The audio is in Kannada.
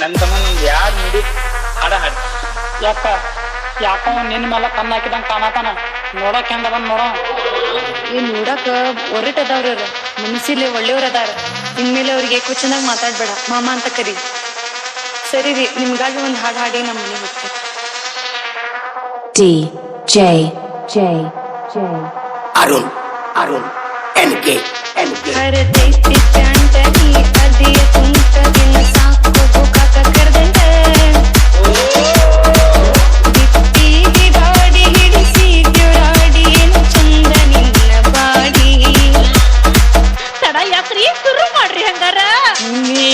ನನ್ನ ತಮ್ಮ ಯಾರು ನೋಡಿ ಹಾಡ ಹಾಡಿ. ಯಾಕ ಯಾಕೋ ನಿನ್ನ ಮೇಲೆ ಕಣ್ಣು ಹಾಕಿದಂಗೆ ಕಾಣತಾನ ನೋಡಕ್ ಹೆಂಗ ಬಂದ್ ನೋಡ. ಈ ನೋಡಕ್ ಒರಟ್ ಅದಾವ್ರ ಮನಸ್ಸಿಲಿ ಒಳ್ಳೆಯವ್ರ ಅದಾರ. ಇನ್ಮೇಲೆ ಅವ್ರಿಗೆ ಕ್ವಶನಾಗ ಮಾತಾಡ್ಬೇಡ. ಮಾಮ ಅಂತ ಕರಿ ಸರಿ ರೀ ನಿಮ್ಗಾಗಿ ಒಂದು ಹಾಡು ಹಾಡಿ ನಮ್ಮ ಮನೆಗೆ ಹೋಗ್ತೀವಿ D J J J. Arun Arun N K N K. ತಡ ಯಾಕ್ರಿ? ಶುರು ಮಾಡ್ರಿ ಹಂಗಾರ. ನೀ